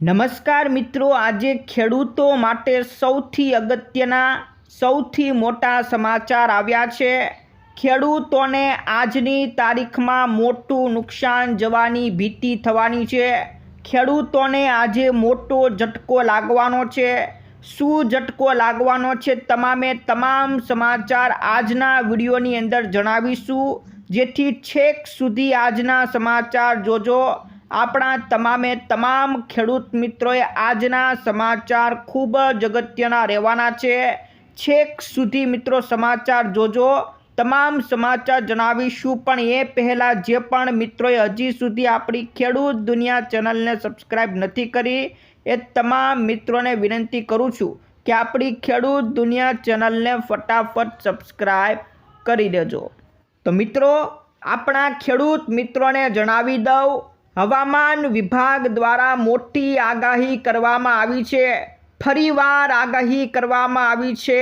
નમસ્કાર મિત્રો, આજે ખેડૂતો માટે સૌથી અગત્યના, સૌથી મોટા સમાચાર આવ્યા છે. ખેડૂતોને આજની તારીખમાં મોટું નુકસાન જવાની ભીતિ થવાની છે. ખેડૂતોને આજે મોટો ઝટકો લાગવાનો છે. શું ઝટકો લાગવાનો છે તમામે તમામ સમાચાર આજના વિડીયોની અંદર જણાવીશું. જેથી છેક સુધી આજના સમાચાર જોજો. આપણા તમામે તમામ ખેડૂત મિત્રોએ આજના સમાચાર ખૂબ જ અગત્યના રહેવાના છે. છેક સુધી મિત્રો સમાચાર જોજો. તમામ સમાચાર જણાવીશું, પણ એ પહેલાં જે પણ મિત્રોએ હજી સુધી આપણી ખેડૂત દુનિયા ચેનલને સબસ્ક્રાઈબ નથી કરી, એ તમામ મિત્રોને વિનંતી કરું છું કે આપણી ખેડૂત દુનિયા ચેનલને ફટાફટ સબસ્ક્રાઈબ કરી દેજો. તો મિત્રો, આપણા ખેડૂત મિત્રોને જણાવી દઉં હવામાન વિભાગ દ્વારા મોટી આગાહી કરવામાં આવી છે. ફરીવાર આગાહી કરવામાં આવી છે.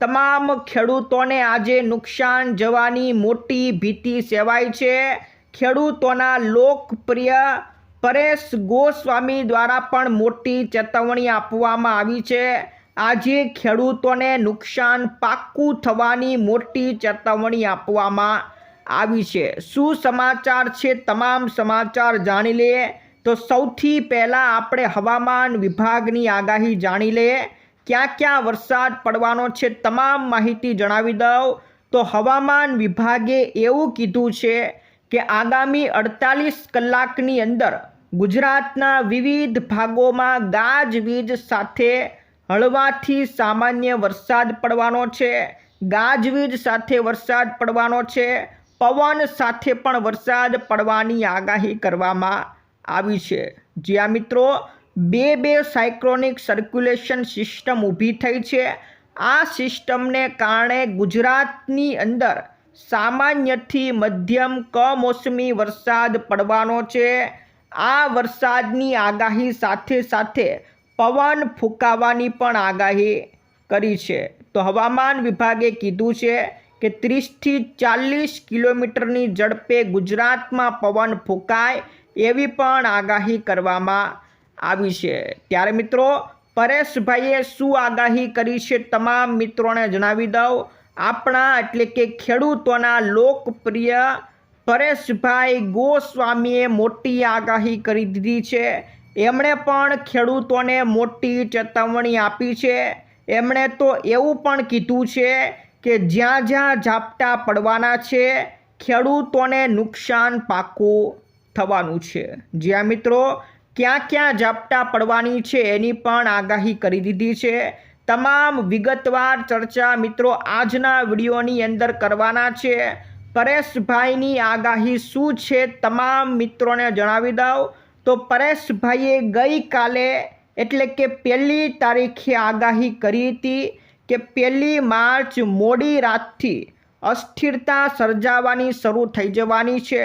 તમામ ખેડૂતોને આજે નુકસાન જવાની મોટી ભીતિ સેવાય છે. ખેડૂતોના લોકપ્રિય પરેશ ગોસ્વામી દ્વારા પણ મોટી ચેતવણી આપવામાં આવી છે. આજે ખેડૂતોને નુકસાન પાક્કું થવાની મોટી ચેતવણી આપવામાં આવી છે. શું સમાચાર છે? તમામ સમાચાર જાણી લઈએ. તો સૌથી પહેલાં આપણે હવામાન વિભાગની આગાહી જાણી લઈએ. ક્યાં ક્યાં વરસાદ પડવાનો છે તમામ માહિતી જણાવી દઉં. તો હવામાન વિભાગે એવું કીધું છે કે આગામી અડતાલીસ કલાકની અંદર ગુજરાતના વિવિધ ભાગોમાં ગાજવીજ સાથે હળવાથી સામાન્ય વરસાદ પડવાનો છે. ગાજવીજ સાથે વરસાદ પડવાનો છે. પવન સાથે પણ વરસાદ પડવાની આગાહી કરવામાં આવી છે. જ્યાં મિત્રો, બે બે સાયક્લોનિક સર્ક્યુલેશન સિસ્ટમ ઊભી થઈ છે. આ સિસ્ટમને કારણે ગુજરાતની અંદર સામાન્યથી મધ્યમ કમોસમી વરસાદ પડવાનો છે. આ વરસાદની આગાહી સાથે સાથે પવન ફૂંકાવાની પણ આગાહી કરી છે. તો હવામાન વિભાગે કીધું છે કે ત્રીસથી ચાલીસ કિલોમીટરની ઝડપે ગુજરાતમાં પવન ફૂંકાય એવી પણ આગાહી કરવામાં આવી છે. ત્યારે મિત્રો, પરેશભાઈએ શું આગાહી કરી છે તમામ મિત્રોને જણાવી દઉં. આપણા એટલે કે ખેડૂતોના લોકપ્રિય પરેશભાઈ ગોસ્વામીએ મોટી આગાહી કરી દીધી છે. એમણે પણ ખેડૂતોને મોટી ચેતવણી આપી છે. એમણે તો એવું પણ કીધું છે કે જ્યાં જ્યાં ઝાપટા પડવાના છે, ખેડૂતોને નુકસાન પાકું થવાનું છે. જ્યાં મિત્રો, ક્યાં ક્યાં ઝાપટા પડવાની છે એની પણ આગાહી કરી દીધી છે. તમામ વિગતવાર ચર્ચા મિત્રો આજના વિડીયોની અંદર કરવાના છે. પરેશભાઈની આગાહી શું છે તમામ મિત્રોને જણાવી દઉં. તો પરેશભાઈએ ગઈકાલે એટલે કે પહેલી તારીખે આગાહી કરી હતી કે પહેલી માર્ચ મોડી રાતથી અસ્થિરતા સર્જાવાની શરૂ થઈ જવાની છે.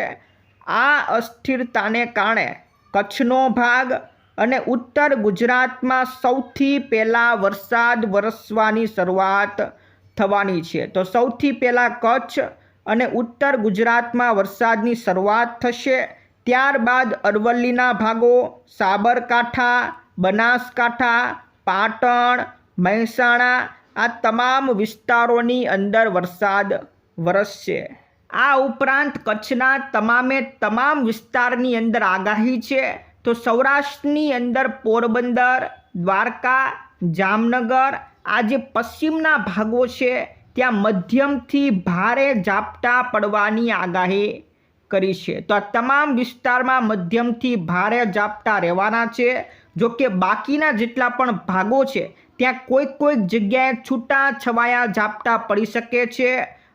આ અસ્થિરતાને કારણે કચ્છનો ભાગ અને ઉત્તર ગુજરાતમાં સૌથી પહેલાં વરસાદ વરસવાની શરૂઆત થવાની છે. તો સૌથી પહેલાં કચ્છ અને ઉત્તર ગુજરાતમાં વરસાદની શરૂઆત થશે. ત્યારબાદ અરવલ્લીના ભાગો, સાબરકાંઠા, બનાસકાંઠા, પાટણ, મહેસાણા આ તમામ વિસ્તારોની અંદર વરસાદ વરસશે. આ ઉપરાંત કચ્છના તમામે તમામ વિસ્તારની અંદર આગાહી છે. તો સૌરાષ્ટ્રની અંદર પોરબંદર, દ્વારકા, જામનગર, આ જે પશ્ચિમના ભાગો છે, ત્યાં મધ્યમથી ભારે ઝાપટા પડવાની આગાહી કરી છે. તો આ તમામ વિસ્તારમાં મધ્યમથી ભારે ઝાપટા રહેવાના છે. જો કે બાકીના જેટલા પણ ભાગો છે ત્યાં કોઈક કોઈક જગ્યાએ છૂટા, છવાયા, ઝાપટા પડી શકે છે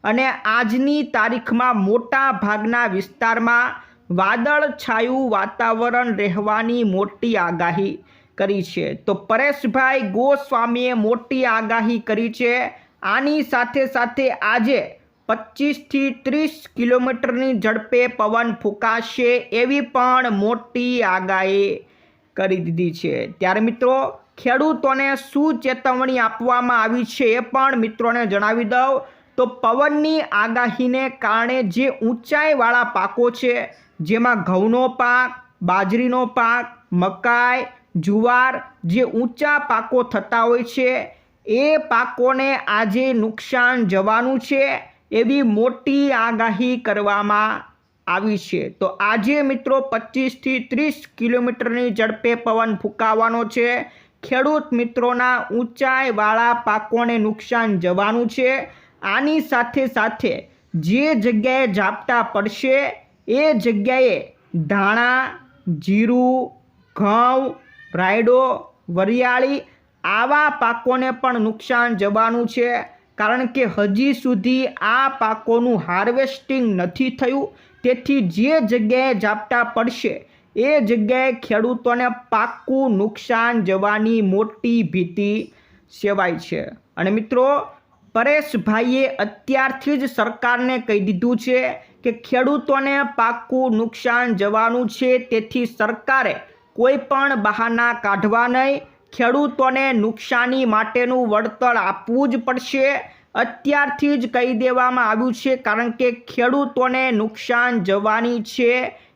અને આજની તારીખમાં મોટા ભાગના વિસ્તારમાં વાદળ છાયું વાતાવરણ રહેવાની મોટી આગાહી કરી છે. તો પરેશભાઈ ગોસ્વામીએ મોટી આગાહી કરી છે. આની સાથે સાથે આજે પચીસથી ત્રીસ કિલોમીટરની ઝડપે પવન ફૂંકાશે એવી પણ મોટી આગાહી કરી દીધી છે. ત્યારે મિત્રો ખેડૂતોને શું ચેતવણી આપવામાં આવી છે એ પણ મિત્રોને જણાવી દઉં. તો પવનની આગાહીને કારણે જે ઊંચાઈવાળા પાકો છે, જેમાં ઘઉંનો પાક, બાજરીનો પાક, મકાઈ, જુવાર જે ઊંચા પાકો થતા હોય છે, એ પાકોને આજે નુકસાન જવાનું છે એવી મોટી આગાહી કરવામાં આવી છે. તો આજે મિત્રો પચીસથી ત્રીસ કિલોમીટરની ઝડપે પવન ફૂંકાવાનો છે. ખેડૂત મિત્રોના ઊંચાઈવાળા પાકોને નુકસાન જવાનું છે. આની સાથે સાથે જે જગ્યાએ ઝાપટા પડશે, એ જગ્યાએ ધાણા, જીરું, ઘઉં, રાયડો, વરિયાળી આવા પાકોને પણ નુકસાન જવાનું છે. કારણ કે હજી સુધી આ પાકોનું હાર્વેસ્ટિંગ નથી થયું. તેથી જે જગ્યાએ ઝાપટા પડશે એ જગ્યાએ ખેડૂતોને પાકું નુકસાન જવાની મોટી ભીતિ સેવાય છે. અને મિત્રો, પરેશભાઈએ અત્યારથી જ સરકારને કહી દીધું છે કે ખેડૂતોને પાકું નુકસાન જવાનું છે, તેથી સરકારે કોઈ પણ બહાના કાઢવા નહીં. ખેડૂતોને નુકસાની માટેનું વળતર આપવું જ પડશે. અત્યારથી જ કહી દેવામાં આવ્યું છે, કારણ કે ખેડૂતોને નુકસાન જવાની છે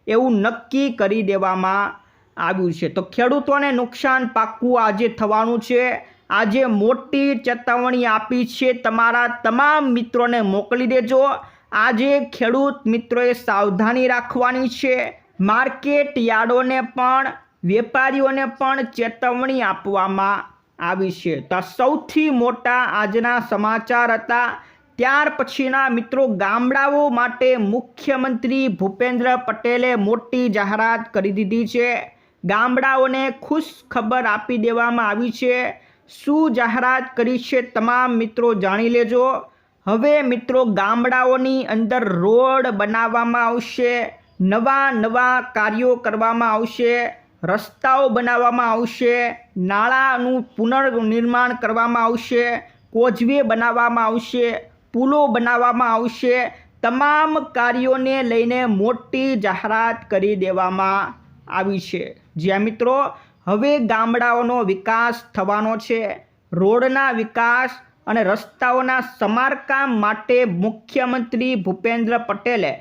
એવું નક્કી કરી દેવામાં આવ્યું છે. તો ખેડૂતોને નુકસાન પાક્કું આજે થવાનું છે. આજે મોટી ચેતવણી આપી છે. તમારા તમામ મિત્રોને મોકલી દેજો. આજે ખેડૂત મિત્રોએ સાવધાની રાખવાની છે. માર્કેટ યાર્ડોને પણ, વેપારીઓને પણ ચેતવણી આપવામાં આવી છે. તો સૌથી મોટા આજના સમાચાર હતા. ત્યાર પછીના મિત્રો ગામડાઓ માટે મુખ્યમંત્રી ભૂપેન્દ્ર પટેલે મોટી જાહેરાત કરી દીધી છે. ગામડાઓને ખુશ ખબર આપી દેવામાં આવી છે. શું જાહેરાત કરી છે તમામ મિત્રો જાણી લેજો. હવે મિત્રો ગામડાઓની અંદર રોડ બનાવવામાં આવશે, નવા નવા કાર્યો કરવામાં આવશે, રસ્તાઓ બનાવવામાં આવશે, નાળાનું પુનર્નિર્માણ કરવામાં આવશે, કોઝવે બનાવવામાં આવશે પુલો બનાવવામાં આવશે. તમામ કાર્યોને લઈને મોટી જાહેરાત કરી દેવામાં આવી છે. જ્યાં મિત્રો, હવે ગામડાઓનો વિકાસ થવાનો છે. રોડના વિકાસ અને રસ્તાઓના સમારકામ માટે મુખ્યમંત્રી ભૂપેન્દ્ર પટેલે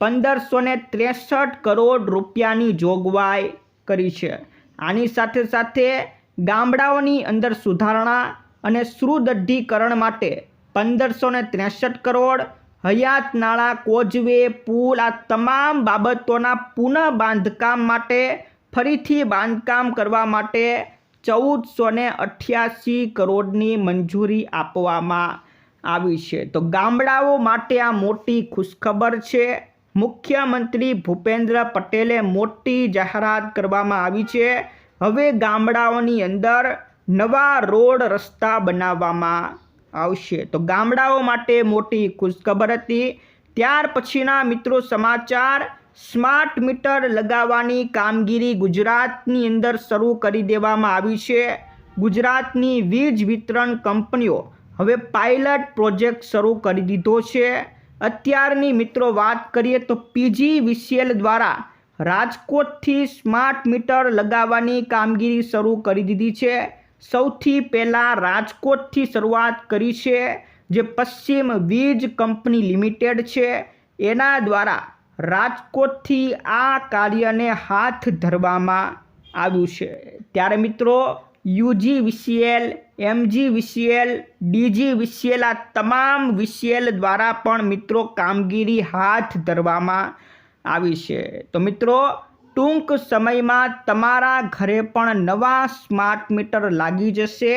પંદરસો ને ત્રેસઠ કરોડ રૂપિયાની જોગવાઈ કરી છે. આની સાથે સાથે ગામડાઓની અંદર સુધારણા અને સુદૃઢીકરણ માટે પંદરસો ને ત્રેસઠ કરોડ, હયાત નાળા કોઝવે પુલ આ તમામ બાબતોના પુનઃ બાંધકામ માટે, ફરીથી બાંધકામ કરવા માટે ચૌદસો ને અઠ્યાસી કરોડની મંજૂરી આપવામાં આવી છે. તો ગામડાઓ માટે આ મોટી ખુશખબર છે. મુખ્યમંત્રી ભૂપેન્દ્ર પટેલે મોટી જાહેરાત કરવામાં આવી છે. હવે ગામડાઓની અંદર નવા રોડ રસ્તા બનાવવામાં આવશે. તો ગામડાઓ માટે મોટી ખુશખબર હતી. ત્યાર પછીના મિત્રો સમાચાર, સ્માર્ટ મીટર લગાવવાની કામગીરી ગુજરાતની અંદર શરૂ કરી દેવામાં આવી છે. ગુજરાતની વીજ વિતરણ કંપનીઓ હવે પાયલટ પ્રોજેક્ટ શરૂ કરી દીધો છે. અત્યારની મિત્રો વાત કરીએ તો પીજી વિસીએલ દ્વારા રાજકોટથી સ્માર્ટ મીટર લગાવવાની કામગીરી શરૂ કરી દીધી છે. સૌથી પહેલાં રાજકોટથી શરૂઆત કરી છે, જે પશ્ચિમ વીજ કંપની લિમિટેડ છે. એના દ્વારા રાજકોટથી આ કાર્યને હાથ ધરવામાં આવ્યું છે. ત્યારે મિત્રો UG VCL MG VCL DG VCL આ તમામ વીસીએલ દ્વારા પણ મિત્રો કામગીરી હાથ ધરવામાં આવી છે. તો મિત્રો ટૂંક સમયમાં તમારા ઘરે પણ નવા સ્માર્ટ મીટર લાગી જશે.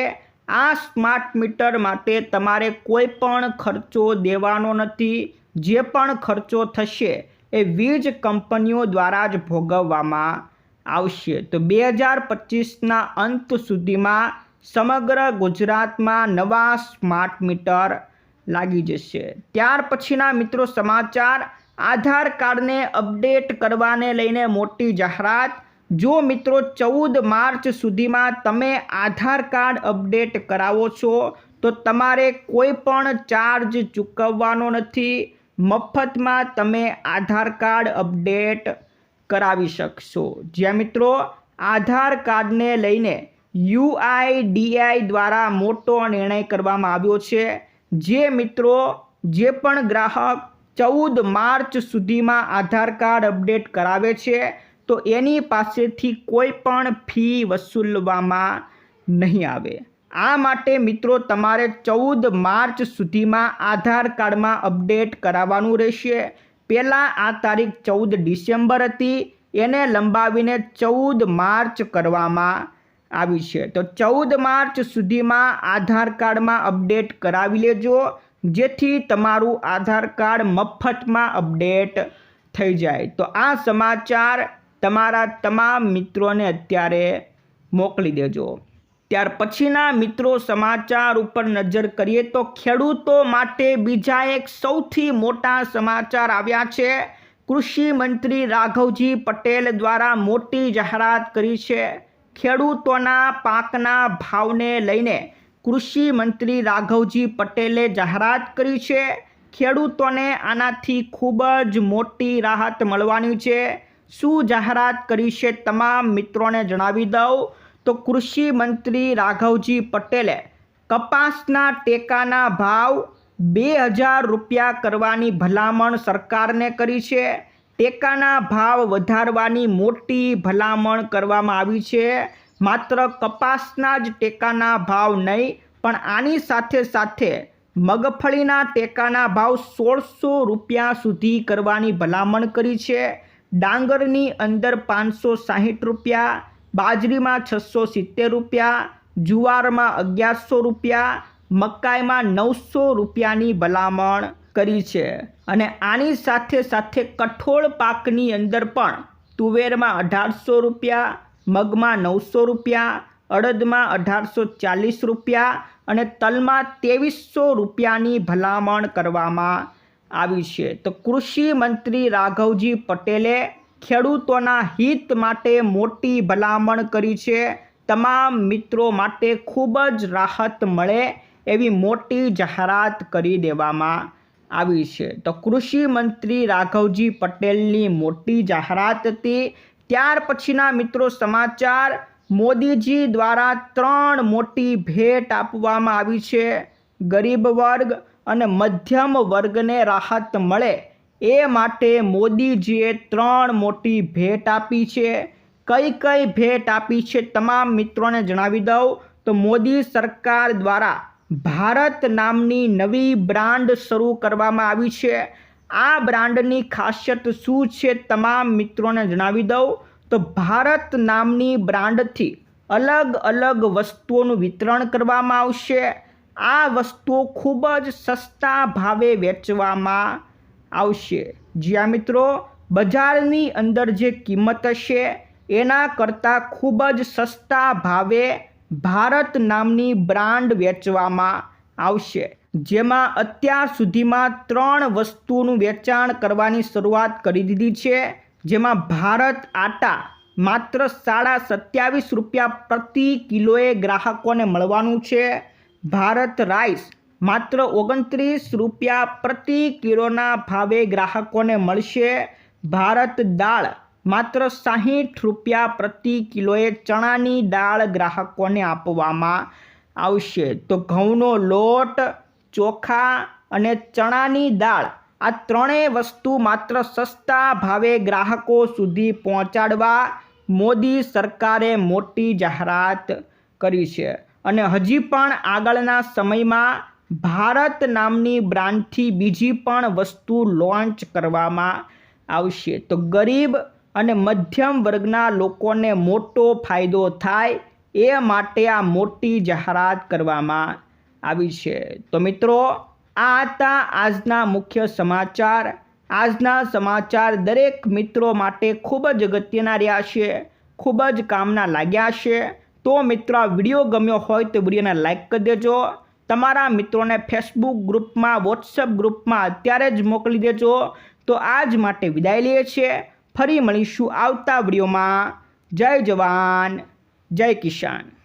આ સ્માર્ટ મીટર માટે તમારે કોઈ પણ ખર્ચો દેવાનો નથી. જે પણ ખર્ચો થશે એ વીજ કંપનીઓ દ્વારા જ ભોગવવામાં આવશે. તો બે હજાર પચીસના અંત સુધીમાં સમગ્ર ગુજરાતમાં નવા સ્માર્ટ મીટર લાગી જશે. ત્યાર પછીના મિત્રો સમાચાર. આધાર કાર્ડને અપડેટ કરવાને લઈને મોટી જાહેરાત. જો મિત્રો, ચૌદ માર્ચ સુધીમાં તમે આધાર કાર્ડ અપડેટ કરાવો છો, તો તમારે કોઈ પણ ચાર્જ ચૂકવવાનો નથી. મફતમાં તમે આધાર કાર્ડ અપડેટ કરાવી શકશો. જ્યાં મિત્રો, આધાર કાર્ડને લઈને યુઆઈડીઆઈ દ્વારા મોટો નિર્ણય કરવામાં આવ્યો છે. જે મિત્રો, જે પણ ગ્રાહક ચૌદ માર્ચ સુધીમાં આધાર કાર્ડ અપડેટ કરાવે છે, તો એની પાસેથી કોઈ પણ ફી વસૂલવામાં નહીં આવે. આ માટે મિત્રો, તમારે ચૌદ માર્ચ સુધીમાં આધાર કાર્ડમાં અપડેટ કરાવવાનું રહેશે. પહેલાં આ તારીખ ચૌદ ડિસેમ્બર હતી, એને લંબાવીને ચૌદ માર્ચ કરવામાં આવી છે. તો ચૌદ માર્ચ સુધીમાં આધાર કાર્ડમાં અપડેટ કરાવી લેજો. જેથી તમારું આધાર કાર્ડ મફતમાં અપડેટ થઈ જાય. તો આ સમાચાર તમારા તમામ મિત્રોને અત્યારે મોકલી દેજો. ત્યાર પછીના મિત્રો, સમાચાર ઉપર નજર કરીએ તો ખેડૂતો માટે બીજા એક સૌથી મોટા સમાચાર આવ્યા છે. કૃષિ મંત્રી રાઘવજી પટેલ દ્વારા મોટી જાહેરાત કરી છે. ખેડૂતોના પાકના ભાવને લઈને કૃષિ મંત્રી રાઘવજી પટેલે જાહેરાત કરી છે, ખેડૂતોને આનાથી ખૂબ જ મોટી રાહત મળવાની છે. શું જાહેરાત કરી છે તમામ મિત્રોને જણાવી દઉં. તો કૃષિ મંત્રી રાઘવજી પટેલે કપાસના ટેકાના ભાવ બે હજાર રૂપિયા કરવાની ભલામણ સરકારને કરી છે. ટેકાના ભાવ વધારવાની મોટી ભલામણ કરવામાં આવી છે. માત્ર કપાસના જ ટેકાના ભાવ નહીં, પણ આની સાથે સાથે મગફળીના ટેકાના ભાવ સોળસો રૂપિયા સુધી કરવાની ભલામણ કરી છે. ડાંગરની અંદર પાંચસો સાહીઠ રૂપિયા, બાજરીમાં છસો સિત્તેર રૂપિયા, જુવારમાં અગિયારસો રૂપિયા, મકાઈમાં નવસો રૂપિયાની ભલામણ કરી છે. અને આની સાથે સાથે કઠોળ પાકની અંદર પણ તુવેરમાં અઢારસો રૂપિયા મગમાં નવસો રૂપિયા, અડદમાં અઢારસો ચાલીસ રૂપિયા અને તલમાં ત્રેવીસો રૂપિયાની ભલામણ કરવામાં આવી છે. તો કૃષિ મંત્રી રાઘવજી પટેલે ખેડૂતોના હિત માટે મોટી ભલામણ કરી છે. તમામ મિત્રો માટે ખૂબ જ રાહત મળે એવી મોટી જાહેરાત કરી દેવામાં આવી છે. તો કૃષિ મંત્રી રાઘવજી પટેલની મોટી જાહેરાત હતી ત્યાર પછીના મિત્રો સમાચાર, મોદીજી દ્વારા ત્રણ મોટી ભેટ આપવામાં આવી છે. ગરીબ વર્ગ અને મધ્યમ વર્ગને રાહત મળે એ માટે મોદીજીએ ત્રણ મોટી ભેટ આપી છે. કઈ કઈ ભેટ આપી છે તમામ મિત્રોને જણાવી દઉં. તો મોદી સરકાર દ્વારા ભારત નામની નવી બ્રાન્ડ શરૂ કરવામાં આવી છે. આ બ્રાન્ડની ખાસિયત શું છે તમામ મિત્રોને જણાવી દઉં. તો ભારત નામની બ્રાન્ડથી અલગ અલગ વસ્તુઓનું વિતરણ કરવામાં આવશે. આ વસ્તુઓ ખૂબ જ સસ્તા ભાવે વેચવામાં આવશે. જ્યાં મિત્રો, બજારની અંદર જે કિંમત હશે એના કરતાં ખૂબ જ સસ્તા ભાવે ભારત નામની બ્રાન્ડ વેચવામાં આવશે. જેમાં અત્યાર સુધીમાં ત્રણ વસ્તુનું વેચાણ કરવાની શરૂઆત કરી દીધી છે, જેમાં ભારત આટા માત્ર સાડા સત્યાવીસ રૂપિયા પ્રતિ કિલોએ ગ્રાહકોને મળવાનું છે, ભારત રાઈસ માત્ર ઓગણત્રીસ રૂપિયા પ્રતિ કિલોના ભાવે ગ્રાહકોને મળશે, ભારત દાળ માત્ર સાહીઠ રૂપિયા પ્રતિ કિલોએ ચણાની દાળ ગ્રાહકોને આપવામાં આવશે. તો ઘઉંનો લોટ ચોખા અને ચણાની દાળ, આ ત્રણેય વસ્તુ માત્ર સસ્તા ભાવે ગ્રાહકો સુધી પહોંચાડવા મોદી સરકારે મોટી જાહેરાત કરી છે. અને હજી પણ આગળના સમયમાં ભારત નામની બ્રાન્ડથી બીજી પણ વસ્તુ લોન્ચ કરવામાં આવશે. તો ગરીબ અને મધ્યમ વર્ગના લોકોને મોટો ફાયદો થાય એ માટે આ મોટી જાહેરાત કરવામાં આવી છે. તો મિત્રો, આ હતા આજના મુખ્ય સમાચાર. આજના સમાચાર દરેક મિત્રો માટે ખૂબ જ અગત્યના રહ્યા છે, ખૂબ જ કામના લાગ્યા છે. તો મિત્રો વીડિયો ગમ્યો હોય તો વિડીયોને લાઇક કરી દેજો. તમારા મિત્રોને ફેસબુક ગ્રુપમાં વોટ્સઅપ ગ્રુપમાં અત્યારે જ મોકલી દેજો. તો આજ માટે વિદાય લઈએ છીએ. ફરી મળીશું આવતા વિડીયોમાં. જય જવાન, જય કિસાન.